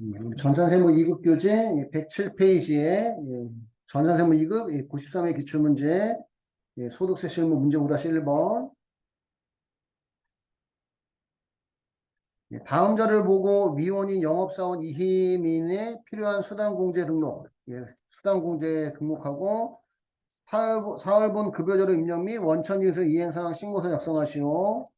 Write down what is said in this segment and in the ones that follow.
음, 전산세무 2급 교재 107페이지에 전산세무 2급 93회 기출문제 예, 소득세 실무 문제 5-1번. 예, 다음 자를 보고 미원인 영업사원 이희민의 필요한 수당공제 등록. 예, 수당공제 등록하고 사월, 사월분 급여자료 입력 및 원천징수 이행상황 신고서 작성하시오.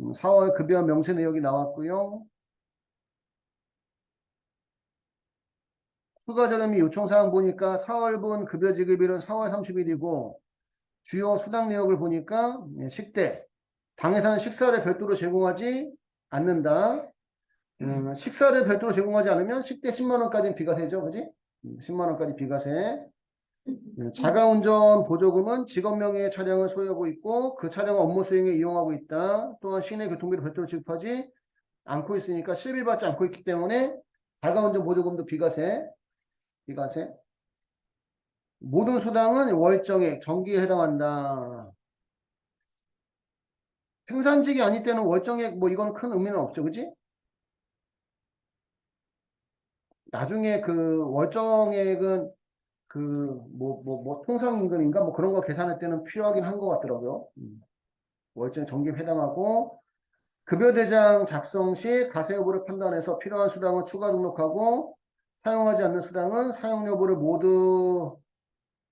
음, 4월 급여 명세 내역이 나왔고요 추가 자료 및 요청사항 보니까 4월분 급여 지급일은 4월 30일이고 주요 수당 내역을 보니까 예, 식대 당에서는 식사를 별도로 제공하지 않는다. 음, 식사를 별도로 제공하지 않으면 식대 10만 원까지는 비과세죠, 그지? 10만 원까지 비과세. 음, 자가운전 보조금은 직업 명의의 차량을 소유하고 있고 그 차량을 업무 수행에 이용하고 있다. 또한 시내 교통비를 별도로 지급하지 않고 있으니까 실비받지 않고 있기 때문에 자가운전 보조금도 비과세. 비과세. 모든 수당은 월정액, 정기에 해당한다. 생산직이 아닐 때는 월정액 뭐 이거는 큰 의미는 없죠. 그지? 나중에 그 월정액은 그 뭐 뭐 뭐 통상임금인가 뭐 그런 거 계산할 때는 필요하긴 한 것 같더라고요. 음. 월정 정기에 해당하고 급여대장 작성 시 가세 여부를 판단해서 필요한 수당은 추가 등록하고 사용하지 않는 수당은 사용 여부를 모두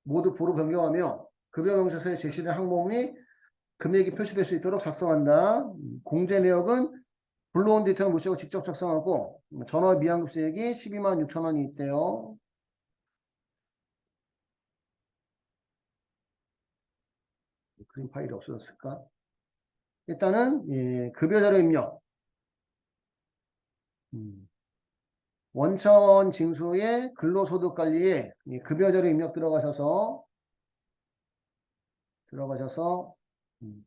모두 부로 변경하며 급여 명세서에 제시된 항목이 금액이 표시될 수 있도록 작성한다. 음, 공제 내역은 불러온 디테일 무시하고 직접 작성하고 음, 전화 미환급수액이 12만 6천 원이 있대요. 그림 파일이 없어졌을까? 일단은 예, 급여 자료 입력. 음. 원천 징수의 근로소득 관리에 이 급여자료 입력 들어가셔서 들어가셔서 음,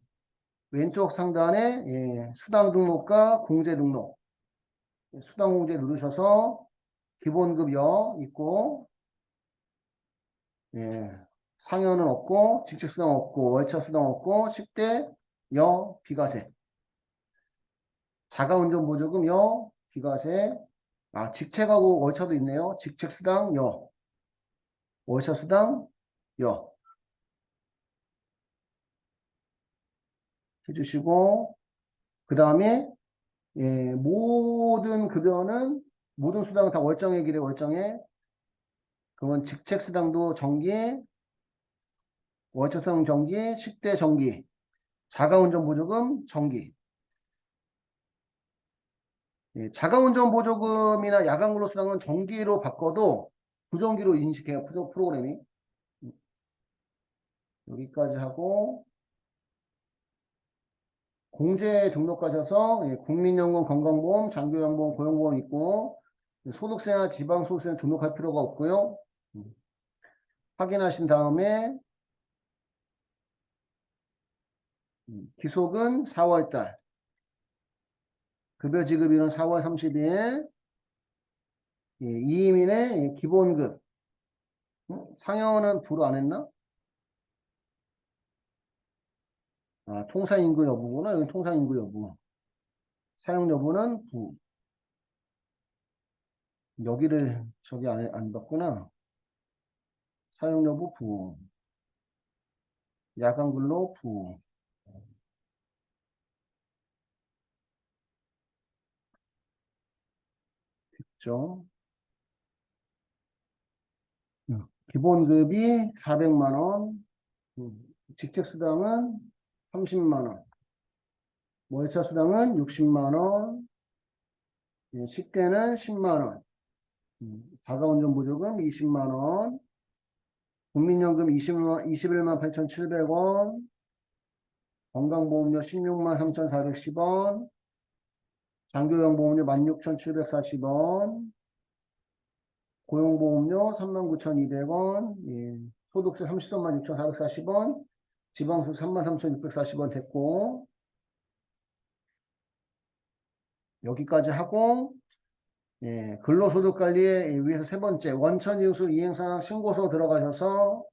왼쪽 상단에 예, 수당 등록과 공제 등록. 예, 수당 공제 누르셔서 기본급여 있고 예, 상여는 없고 직책수당 없고 월차수당 없고 식대 여 비과세. 자가운전보조금 여 비과세 아, 직책하고 월차도 있네요. 직책 수당 여. 월차 수당 여. 해주시고, 그 다음에, 예, 모든 급여는, 모든 수당은 다 월정액 이래, 월정액. 그건 직책 수당도 정기, 월차 수당 정기, 식대 정기, 자가운전 보조금 정기. 예, 자가운전 보조금이나 야간근로 수당은 정기로 바꿔도 부정기로 인식해요. 프로- 프로그램이. 음. 여기까지 하고 공제 등록하셔서 예, 국민연금, 건강보험, 장교양보험, 고용보험 있고 소득세나 지방소득세는 등록할 필요가 없고요. 음. 확인하신 다음에 음, 기속은 4월달 급여 지급일은 4월 30일. 예, 이민의 기본급. 음? 상여는 부로 안 했나? 아, 통상인구 여부구나. 여기 통상인구 여부. 사용 여부는 부. 여기를 저기 안, 해- 안 봤구나. 사용 여부 부. 야간 근로 부. 됐죠? 음, 기본급이 400만 원. 음, 직책 수당은 30만 원. 월차 수당은 60만 원. 예, 식대는 10만 원. 음, 자가운전 보조금 20만 원. 국민연금 20만, 21만 8,700원. 건강보험료 16만 3,410원. 장교양보험료 16,740원. 고용보험료 39,200원. 예, 소득세 33만 6,440원. 지방세 33,640원 됐고. 여기까지 하고, 예, 근로소득 관리에 위해서 세 번째, 원천징수 이행상황 신고서 들어가셔서,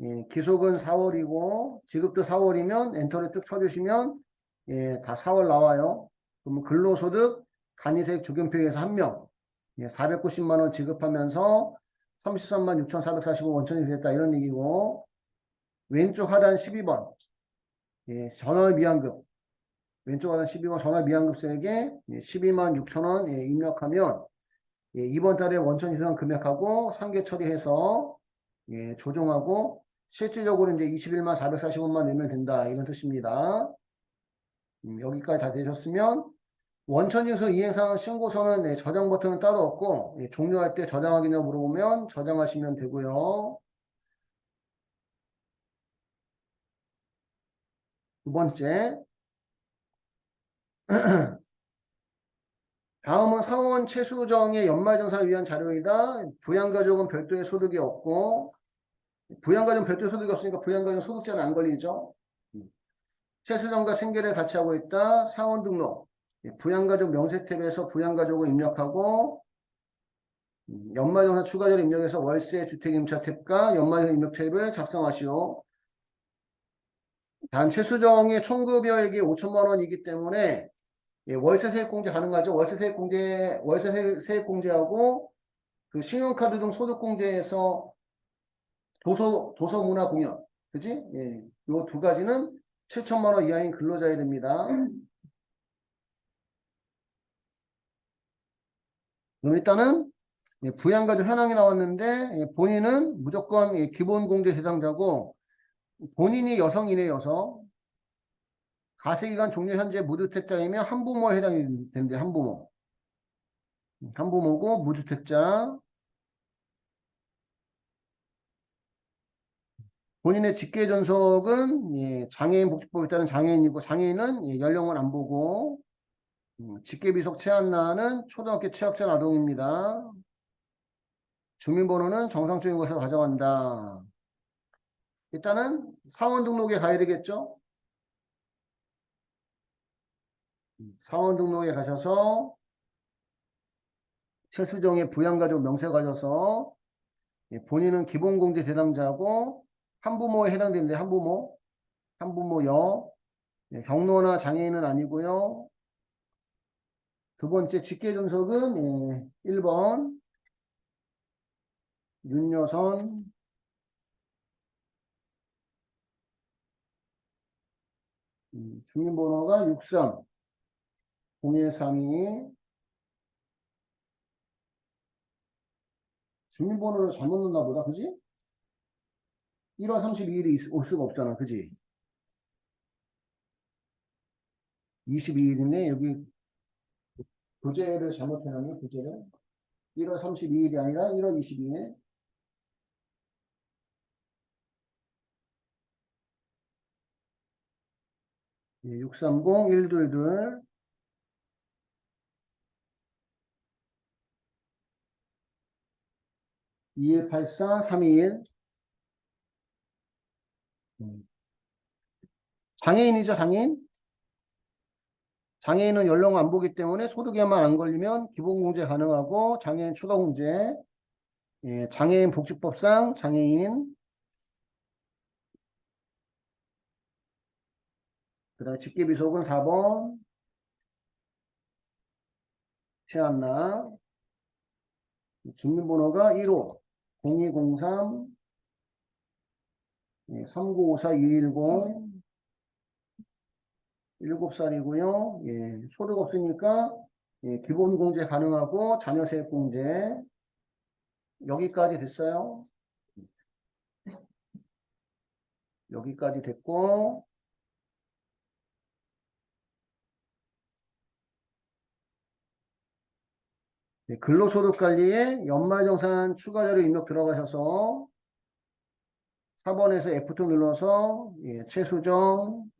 예, 기속은 4월이고, 지급도 4월이면 엔터를 쭉 쳐주시면, 예, 다 4월 나와요. 그러면 근로소득 간이세액 적용표에서 한 명, 예, 490만 원 지급하면서 33만 6,445 원천이 됐다. 이런 얘기고. 왼쪽 하단 12번. 예, 전월 미환급. 왼쪽 하단 12번 전월 미환급세액에 예, 12만 6천 원 예, 입력하면 예, 이번 달에 원천 이상 금액하고 상계 처리해서 예, 조정하고 실질적으로 이제 21만 445만 내면 된다. 이런 뜻입니다. 음, 여기까지 다 되셨으면 원천인수 이행상황 신고서는 예, 저장 버튼은 따로 없고 예, 종료할 때 저장하기냐 물어보면 저장하시면 되고요. 두 번째 다음은 상원 최수정의 연말정산을 위한 자료이다. 부양가족은 별도의 소득이 없고 부양가족은 별도의 소득이 없으니까 부양가족 소득자는 안 걸리죠. 최수정과 생계를 같이 하고 있다. 사원 등록 부양가족 명세 탭에서 부양가족을 입력하고 음, 연말정산 추가자료 입력해서 월세 주택임차 탭과 연말정산 입력 탭을 작성하시오. 단 최수정의 총급여액이 5천만 원이기 때문에 예, 월세 세액 공제 가능하죠. 월세 세액 공제, 월세 세- 세액 공제하고 그 신용카드 등 소득 공제에서 도서, 도서 문화 공연. 그지? 예. 요두 가지는 7천만 원 이하인 근로자야 됩니다. 그럼 일단은 예, 부양가족 현황이 나왔는데 예, 본인은 무조건 예, 기본 공제 대상자고 본인이 여성이네 여성. 가세기간 종료 현재 무주택자이며 한부모에 해당이 된대 한부모. 한부모고 무주택자 본인의 직계 전속은 예, 장애인 복지법에 따른 장애인이고 장애인은 예, 연령을 안 보고 음, 직계 비속 체한나는 초등학교 취약자 아동입니다. 주민번호는 정상적인 곳에서 가져간다. 일단은 사원 등록에 가야 되겠죠? 사원 등록에 가셔서 최수정의 부양가족 명세 가져서 예, 본인은 기본공제 대상자고 한부모에 해당되는데 한부모 한부모 여. 예, 경로나 장애인은 아니고요. 두 번째 직계 존속은 예, 1번. 윤여선. 음, 주민번호가 63 0132 주민번호를 잘못 넣나 보다 그지? 1월 32일이 올 수가 없잖아. 그지? 22일이네 여기. 교재를 잘못해놨네 교재를. 1월 32일이 아니라 1월 22일 예, 630 122 2184 321 음. 장애인이죠 장애인? 장애인은 연령 안 보기 때문에 소득에만 안 걸리면 기본공제 가능하고 장애인 추가공제. 예, 장애인 복지법상 장애인. 그 다음에 직계비속은 4번. 최한나. 주민번호가 1호. 0203 예, 3954 210 7살이고요. 예, 소득 없으니까 예, 기본 공제 가능하고 자녀 세액 공제 여기까지 됐어요. 여기까지 됐고 네, 근로소득 관리에 연말정산 추가자료 입력 들어가셔서 4번에서 F2 눌러서 예, 최수정.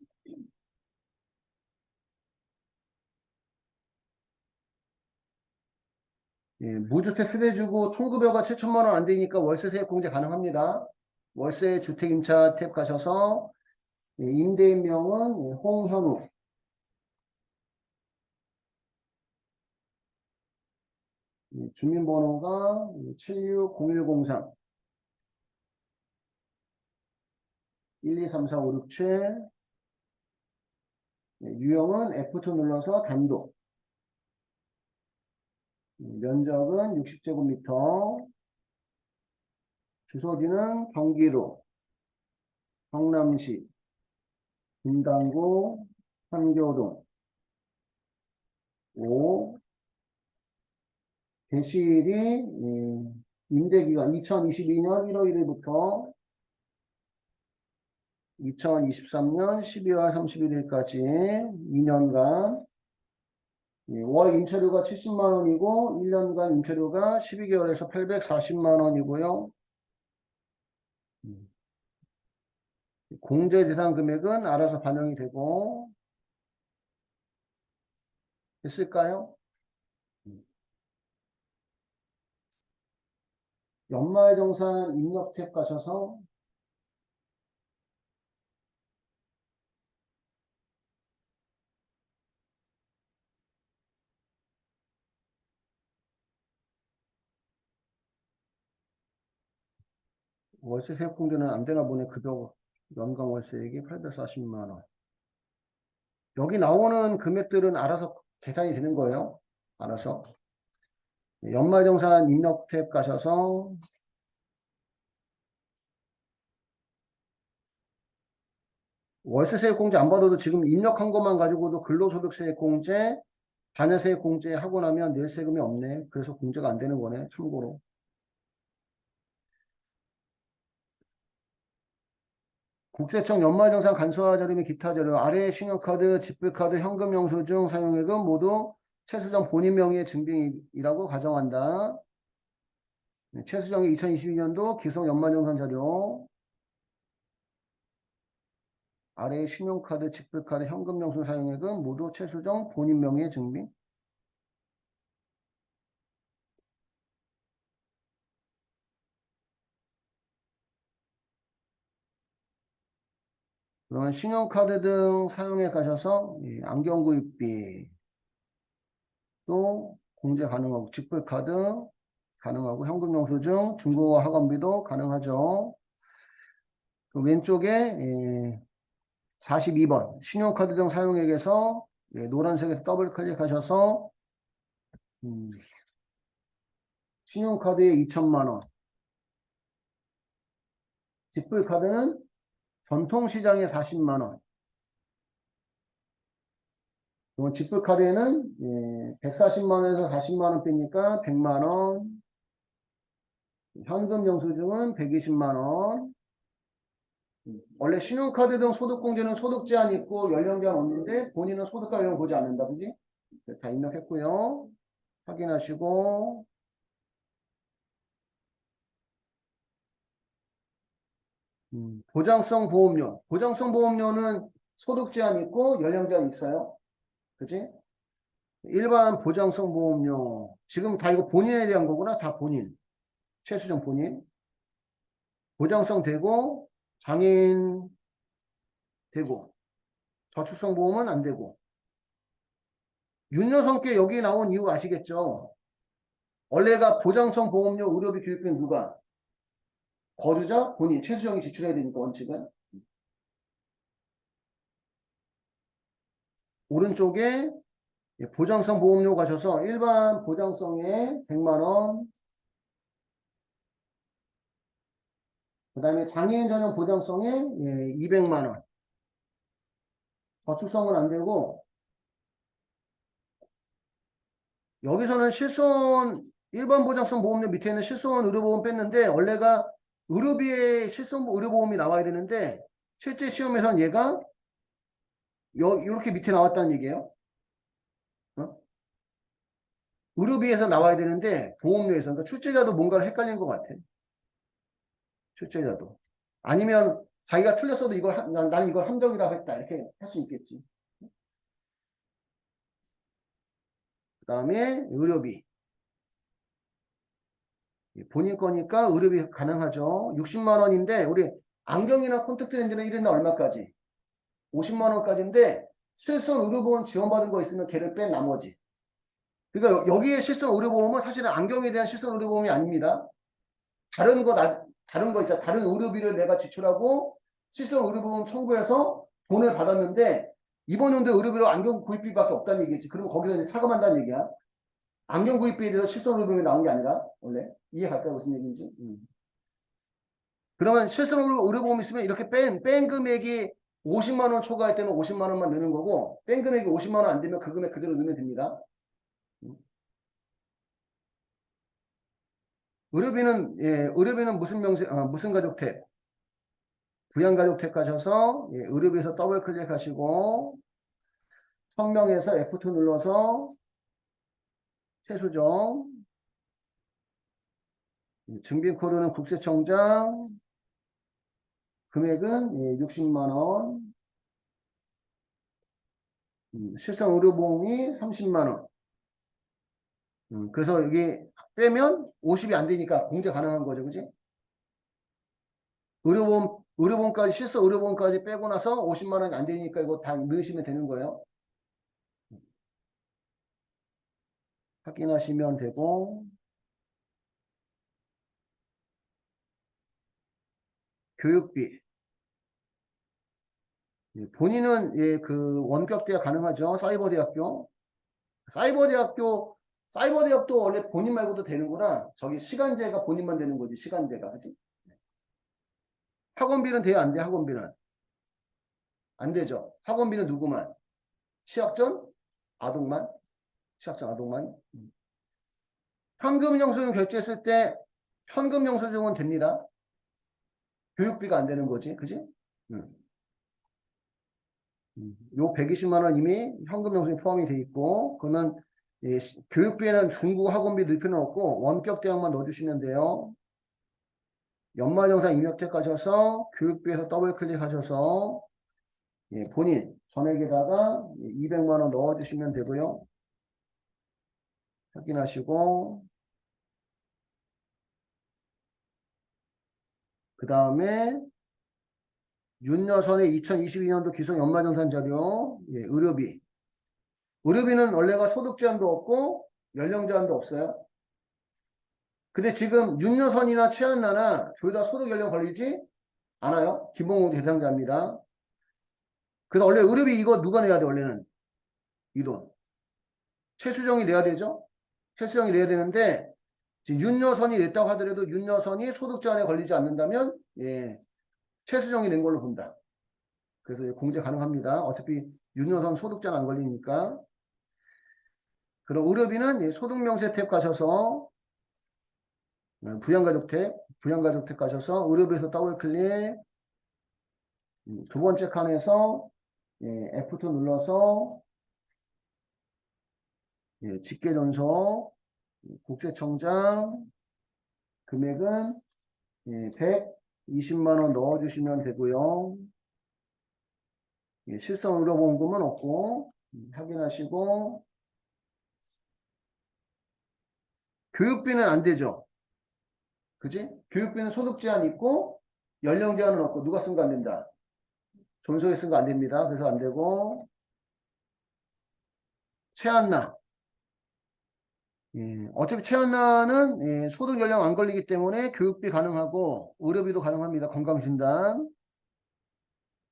예, 무주택 세대주고 총급여가 7천만 원 안 되니까 월세 세액 공제 가능합니다. 월세 주택 임차 탭 가셔서 예, 임대인명은 예, 홍현우. 예, 주민번호가 760103 1234567 예, 유형은 F2 눌러서 단독 면적은 60제곱미터. 주소지는 경기도, 성남시, 분당구, 삼교동. 5. 대시일이 음, 임대기간 2022년 1월 1일부터 2023년 12월 31일까지 2년간 예, 월 임차료가 70만 원이고 1년간 임차료가 12개월에서 840만 원이고요. 음. 공제 대상 금액은 알아서 반영이 되고 됐을까요? 음. 연말 정산 입력 탭 가셔서 월세 세액 공제는 안 되나 보네. 급여 연간 월세액이 840만 원. 여기 나오는 금액들은 알아서 계산이 되는 거예요. 알아서. 연말정산 입력 탭 가셔서 월세 세액 공제 안 받아도 지금 입력한 것만 가지고도 근로소득 세액 공제, 자녀세액 공제 하고 나면 낼 세금이 없네. 그래서 공제가 안 되는 거네. 참고로. 국세청 연말정산 간소화 자료 및 기타 자료 아래 신용카드, 지불카드, 현금 영수증 사용액은 모두 최수정 본인 명의의 증빙이라고 가정한다. 네, 최수정의 2022년도 기성 연말정산 자료 아래 신용카드, 지불카드, 현금 영수증 사용액은 모두 최수정 본인 명의의 증빙. 그러면 신용카드 등 사용에 가셔서 이 안경 구입비 또 공제 가능하고 직불카드 가능하고 현금 영수증 중고 학원비도 가능하죠. 그 왼쪽에 예, 42번 신용카드 등 사용액에서 예, 노란색에서 더블 클릭하셔서 음, 신용카드에 2천만 원 직불카드는 전통시장에 40만 원. 그럼 지불카드에는 예, 140만 원에서 40만 원 빼니까 100만 원. 현금 영수증은 120만 원. 원래 신용카드 등 소득공제는 소득 제한 있고 연령 제한 없는데 본인은 연령 보지 않는다, 그지? 네, 다 입력했고요. 확인하시고 음, 보장성 보험료. 보장성 보험료는 소득 제한 있고 연령 제한 있어요. 그지? 일반 보장성 보험료. 지금 다 이거 본인에 대한 거구나. 다 본인. 최수정 본인. 보장성 되고, 장애인 되고, 저축성 보험은 안 되고. 윤여성께 여기 나온 이유 아시겠죠? 원래가 보장성 보험료 의료비 교육비는 누가? 거주자? 본인 최수정이 지출해야 되니까 원칙은? 오른쪽에 보장성 보험료 가셔서 일반 보장성에 100만원. 그 다음에 장애인 전용 보장성에 200만원. 저축성은 안되고 여기서는 실손 일반 보장성 보험료 밑에 있는 실손 의료보험 뺐는데 원래가 의료비에 실손 의료보험이 나와야 되는데 실제 시험에서는 얘가 요, 이렇게 밑에 나왔다는 얘기예요. 어? 의료비에서 나와야 되는데 보험료에서 그러니까 출제자도 뭔가를 헷갈린 것 같아. 출제자도. 아니면 자기가 틀렸어도 이걸 하, 난, 나는 이걸 함정이라고 했다 이렇게 할 수 있겠지. 그 다음에 의료비. 본인 거니까 의료비 가능하죠. 60만 원인데 우리 안경이나 콘택트 렌즈는 1인당 얼마까지? 50만 원까지인데 실손 의료보험 지원받은 거 있으면 걔를 뺀 나머지. 그러니까 여기에 실손 의료보험은 사실은 안경에 대한 실손 의료보험이 아닙니다. 다른 거 나, 다른 거 있잖아. 다른 의료비를 내가 지출하고 실손 의료보험 청구해서 돈을 받았는데 이번 연도에 의료비로 안경 구입비밖에 없다는 얘기지. 그러면 거기서 이제 차감한다는 얘기야. 안경 구입비에 대해서 실손 의료비용이 나온 게 아니라 원래 이해 갈까요 무슨 얘기인지 음. 그러면 실손 의료- 의료보험 있으면 이렇게 뺀, 뺀 금액이 50만 원 초과할 때는 50만 원만 넣는 거고 뺀 금액이 50만 원 안 되면 그 금액 그대로 넣으면 됩니다 음. 의료비는 예, 의료비는 무슨 명세 아, 무슨 가족 탭 부양가족 탭 가셔서 예, 의료비에서 더블 클릭하시고 성명에서 F2 눌러서 최수정. 예, 증빙코드는 국세청장. 금액은 예, 60만원. 음, 실상 의료보험이 30만원. 음, 그래서 여기 빼면 50이 안 되니까 공제 가능한 거죠 그지? 의료보험 의료보험까지 실서 의료보험까지 빼고 나서 50만 원이 안 되니까 이거 다 넣으시면 되는 거예요. 확인하시면 되고 교육비 예, 본인은 예, 그 원격대학 가능하죠. 사이버 대학교 사이버 대학교 사이버 대학도 원래 본인 말고도 되는구나. 저기 시간제가 본인만 되는 거지 시간제가 그지? 학원비는 돼야 안 돼, 학원비는. 안 되죠. 학원비는 누구만? 취약전? 아동만? 아동만? 음. 현금 영수증 결제했을 때 현금 영수증은 됩니다. 교육비가 안 되는 거지. 그지? 요 120만 원 이미 현금 영수증 포함이 돼 있고 그러면 예, 시- 교육비에는 중국 학원비 넣을 필요는 없고 원격 대학만 넣어주시면 돼요. 연말정산 입력택 가셔서 교육비에서 더블 클릭하셔서 예, 본인 전액에다가 200만 원 넣어주시면 되고요. 확인하시고 그 다음에 윤여선의 2022년도 기성 연말정산 자료 예, 의료비 의료비는 원래가 소득 제한도 없고 연령 제한도 없어요. 근데 지금 윤여선이나 최한나나 둘 다 소득 연령 걸리지 않아요. 기본공제 대상자입니다. 그래서 원래 의료비 이거 누가 내야 돼 원래는 이 돈. 최수정이 내야 되죠. 최수정이 내야 되는데 윤여선이 냈다고 하더라도 윤여선이 소득 제한에 걸리지 않는다면 예 최수정이 낸 걸로 본다. 그래서 공제 가능합니다. 어차피 윤여선 소득 제한 안 걸리니까. 그럼 의료비는 예, 소득 명세 탭 가셔서 어, 부양가족 탭, 부양가족 탭 가셔서 의료비에서 더블 클릭 음, 두 번째 칸에서 예, F2 눌러서 예, 직계전속 국세청장 금액은 예, 120만 원 넣어주시면 되고요. 예, 실성 의료보험금은 없고 음, 확인하시고 교육비는 안 되죠. 그지? 교육비는 소득 제한 있고 연령 제한은 없고 누가 쓴 거 안 된다. 존속에 쓴 거 안 됩니다. 그래서 안 되고 최한나 예, 어차피 최한나는 예, 소득 연령 안 걸리기 때문에 교육비 가능하고 의료비도 가능합니다. 건강진단.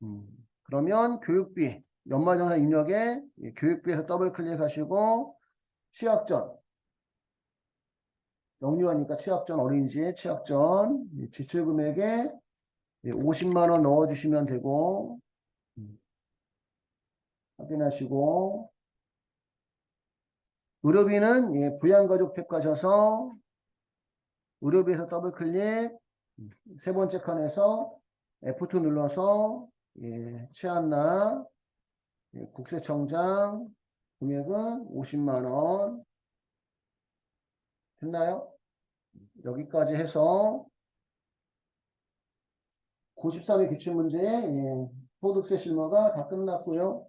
음, 그러면 교육비 연말정산 입력에 예, 교육비에서 더블 클릭하시고 취약전. 영유아니까 취약전 어린이집 취약전 예, 지출금액에 예, 50만 원 넣어주시면 되고 음, 확인하시고 의료비는 예, 부양가족 탭 가셔서 의료비에서 더블 클릭 음, 세 번째 칸에서 F2 눌러서 예, 최한나 예, 국세청장 금액은 50만 원 됐나요? 여기까지 해서 93의 기출문제 예, 소득세 실무가 다 끝났고요.